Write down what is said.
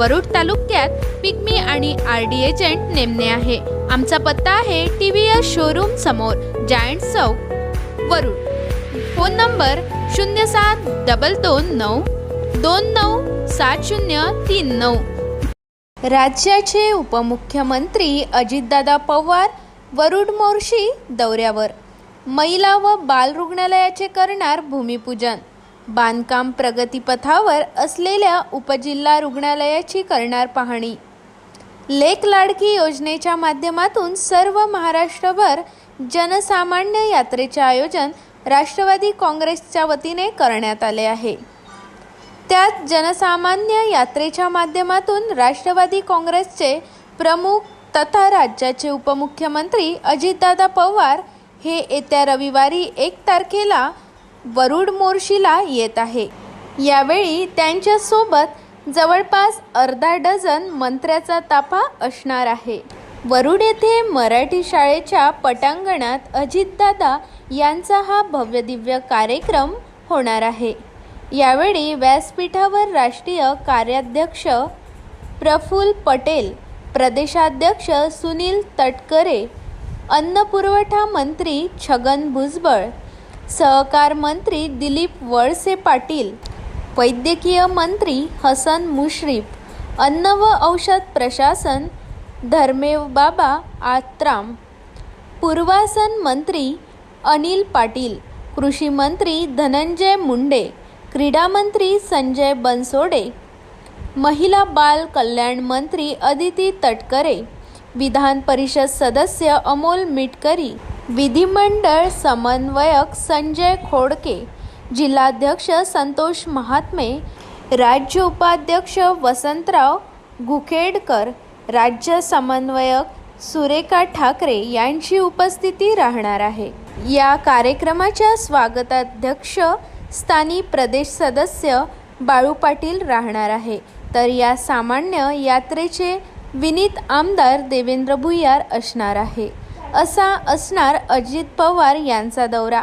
वरुड तालुक्यात पिग्मी आणि R D agent नेमणे आहे. आमचा पत्ता आहे टी व्ही एस शोरूम समोर जायंट चौक वरुड. फोन नंबर शून्य सात डबल दोन नऊ दोन नऊ सात शून्य तीन नऊ. राज्याचे उपमुख्यमंत्री अजितदादा पवार वरुड मोर्शी दौऱ्यावर. महिला व बाल रुग्णालयाचे करणार भूमिपूजन. बांधकाम प्रगतीपथावर असलेल्या उपजिल्हा रुग्णालयाची करणार पाहणी. लेक लाडकी योजनेच्या माध्यमातून सर्व महाराष्ट्रभर जनसामान्य यात्रेचे आयोजन राष्ट्रवादी काँग्रेसच्या वतीने करण्यात आले आहे. त्यात जनसामान्य यात्रेच्या माध्यमातून राष्ट्रवादी काँग्रेसचे प्रमुख तथा राज्याचे उपमुख्यमंत्री अजितदादा पवार हे येत्या रविवारी एक तारखेला वरुड मोर्शीला येत आहे. यावेळी त्यांच्यासोबत जवळपास अर्धा डझन मंत्र्याचा ताफा असणार आहे. वरुड येथे मराठी शाळेच्या पटांगणात अजितदादा यांचा हा भव्यदिव्य कार्यक्रम होणार आहे. यावेळी व्यासपीठावर राष्ट्रीय कार्याध्यक्ष प्रफुल पटेल प्रदेशाध्यक्ष सुनील तटकरे अन्न पुरवठा मंत्री छगन भुजबळ सहकार मंत्री दिलीप वळसे पाटील वैद्यकीय मंत्री हसन मुश्रीफ अन्न व औषध प्रशासन धर्मेव बाबा आत्राम पूर्वासन मंत्री अनिल पाटील कृषी मंत्री धनंजय मुंडे क्रीडामंत्री संजय बनसोडे महिला बाल कल्याण मंत्री अदिती तटकरे विधान परिषद सदस्य अमोल मिटकरी विधिमंडळ समन्वयक संजय खोडके जिल्हाध्यक्ष संतोष महात्मे राज्य उपाध्यक्ष वसंतराव गुखेडकर राज्य समन्वयक सुरेखा ठाकरे यांची उपस्थिती राहणार आहे. या कार्यक्रमाच्या स्वागताध्यक्ष स्थानी प्रदेश सदस्य बाळू पाटील राहणार आहे. तर या सामान्य यात्रेचे विनीत आमदार देवेंद्र भुयार असणार आहे. असा असणार अजित पवार यांचा दौरा.